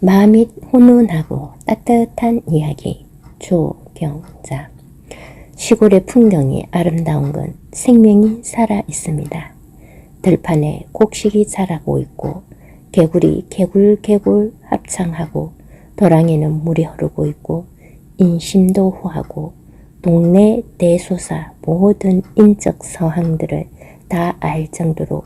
마음이 훈훈하고 따뜻한 이야기. 조경자. 시골의 풍경이 아름다운 건 생명이 살아 있습니다. 들판에 곡식이 자라고 있고 개구리 개굴개굴 합창하고 도랑에는 물이 흐르고 있고 인심도 후하고 동네 대소사 모든 인적 상황들을 다 알 정도로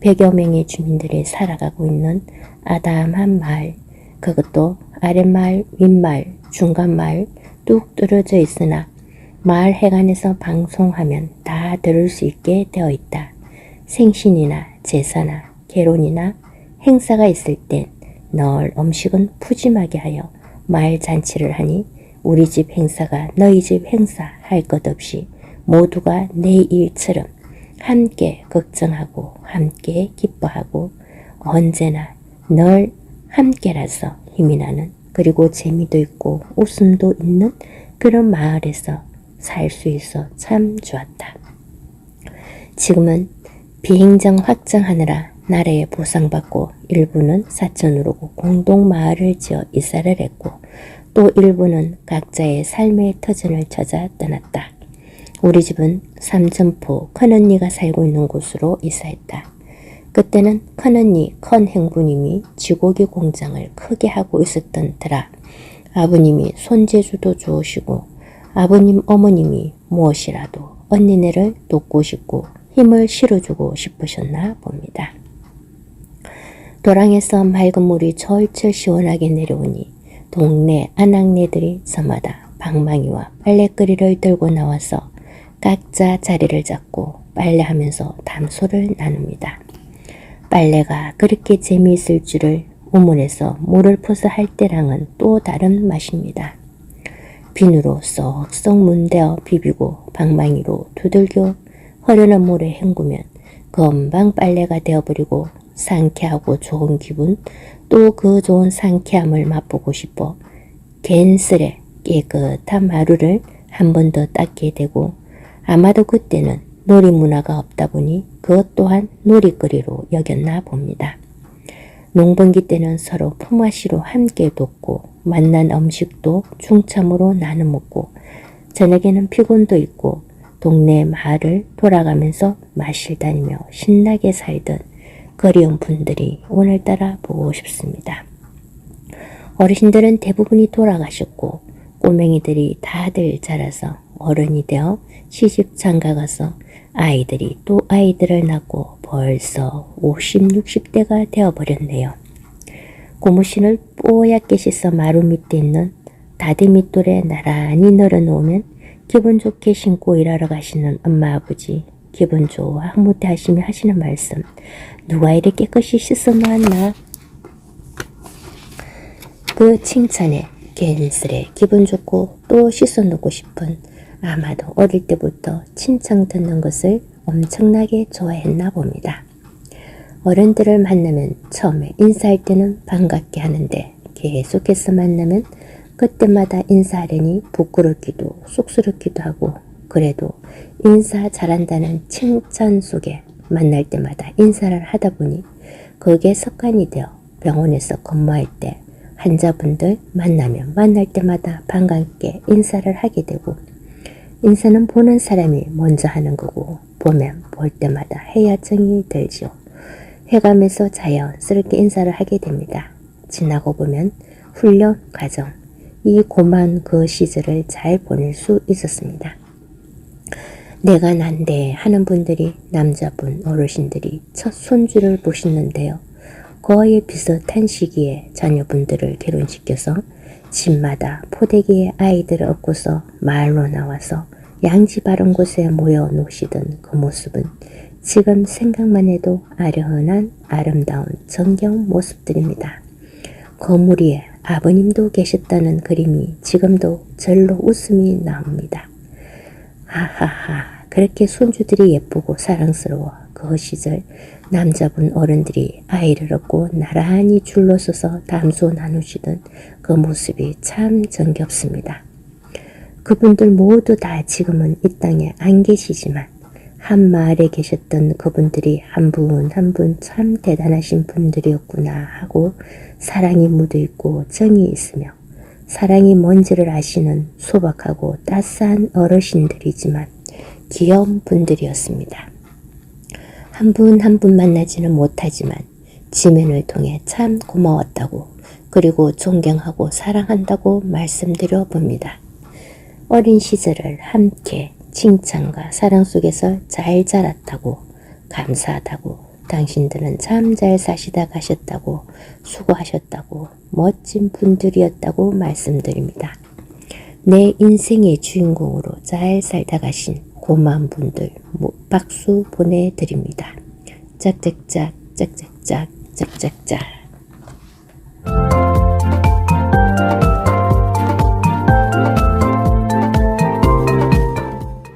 100여 명의 주민들이 살아가고 있는 아담한 마을 그것도 아랫마을, 윗마을, 중간마을 뚝 뚫어져 있으나 마을 해관에서 방송하면 다 들을 수 있게 되어 있다. 생신이나 제사나 결혼이나 행사가 있을 땐 널 음식은 푸짐하게 하여 마을 잔치를 하니 우리 집 행사가 너희 집 행사 할 것 없이 모두가 내 일처럼 함께 걱정하고 함께 기뻐하고 언제나 널 함께라서 힘이 나는 그리고 재미도 있고 웃음도 있는 그런 마을에서 살 수 있어 참 좋았다. 지금은 비행장 확장하느라 나라에 보상받고 일부는 사천으로 공동 마을을 지어 이사를 했고 또 일부는 각자의 삶의 터전을 찾아 떠났다. 우리 집은 삼천포 큰언니가 살고 있는 곳으로 이사했다. 그때는 큰언니 큰 행부님이 쥐고기 공장을 크게 하고 있었던 터라 아버님이 손재주도 좋으시고 아버님 어머님이 무엇이라도 언니네를 돕고 싶고 힘을 실어주고 싶으셨나 봅니다. 도랑에서 맑은 물이 절철 시원하게 내려오니 동네 아낙네들이 저마다 방망이와 빨래거리를 들고 나와서 각자 자리를 잡고 빨래하면서 담소를 나눕니다. 빨래가 그렇게 재미있을 줄을 우물에서 물을 퍼서 할 때랑은 또 다른 맛입니다. 비누로 쏙쏙 문대어 비비고 방망이로 두들겨 흐르는 물에 헹구면 금방 빨래가 되어버리고 상쾌하고 좋은 기분 또 그 좋은 상쾌함을 맛보고 싶어 갠슬에 깨끗한 마루를 한 번 더 닦게 되고 아마도 그때는 놀이 문화가 없다 보니 그것 또한 놀이거리로 여겼나 봅니다. 농번기 때는 서로 품앗이로 함께 돕고 만난 음식도 중참으로 나눠 먹고 저녁에는 피곤도 있고 동네 마을을 돌아가면서 마실 다니며 신나게 살던 그리운 분들이 오늘따라 보고 싶습니다. 어르신들은 대부분이 돌아가셨고 꼬맹이들이 다들 자라서 어른이 되어 시집 장가 가서 아이들이 또 아이들을 낳고 벌써 50, 60대가 되어버렸네요. 고무신을 뽀얗게 씻어 마루 밑에 있는 다리 밑돌에 나란히 널어놓으면 기분 좋게 신고 일하러 가시는 엄마 아버지 기분 좋아 흐뭇해 하시며 하시는 말씀 누가 이렇게 깨끗이 씻어 놓았나 그 칭찬에 괜스레 기분 좋고 또 씻어 놓고 싶은 아마도 어릴 때부터 칭찬 듣는 것을 엄청나게 좋아했나 봅니다. 어른들을 만나면 처음에 인사할 때는 반갑게 하는데 계속해서 만나면 그때마다 인사하려니 부끄럽기도 쑥스럽기도 하고 그래도 인사 잘한다는 칭찬 속에 만날 때마다 인사를 하다 보니 그게 습관이 되어 병원에서 근무할 때 환자분들 만나면 만날 때마다 반갑게 인사를 하게 되고 인사는 보는 사람이 먼저 하는 거고 보면 볼 때마다 해야 정이 들죠. 해감에서 자연스럽게 인사를 하게 됩니다. 지나고 보면 훈련 과정, 이 고만 그 시절을 잘 보낼 수 있었습니다. 내가 난데 하는 분들이 남자분 어르신들이 첫 손주를 보시는데요. 거의 비슷한 시기에 자녀분들을 결혼시켜서 집마다 포대기에 아이들을 얻고서 마을로 나와서 양지 바른 곳에 모여 놓으시던 그 모습은 지금 생각만 해도 아련한 아름다운 정겨운 모습들입니다. 거물 위에 아버님도 계셨다는 그림이 지금도 절로 웃음이 나옵니다. 하하하 그렇게 손주들이 예쁘고 사랑스러워 그 시절 남자분 어른들이 아이를 얻고 나란히 줄러서서 담소 나누시던 그 모습이 참 정겹습니다. 그분들 모두 다 지금은 이 땅에 안 계시지만 한 마을에 계셨던 그분들이 한 분 한 분 참 대단하신 분들이었구나 하고 사랑이 묻어 있고 정이 있으며 사랑이 뭔지를 아시는 소박하고 따스한 어르신들이지만 귀여운 분들이었습니다. 한 분 한분 만나지는 못하지만 지면을 통해 참 고마웠다고 그리고 존경하고 사랑한다고 말씀드려 봅니다. 어린 시절을 함께 칭찬과 사랑 속에서 잘 자랐다고 감사하다고 당신들은 참 잘 사시다 가셨다고 수고하셨다고 멋진 분들이었다고 말씀드립니다. 내 인생의 주인공으로 잘 살다 가신 고마운 분들 모- 박수 보내드립니다. 짝짝짝 짝짝짝 짝짝짝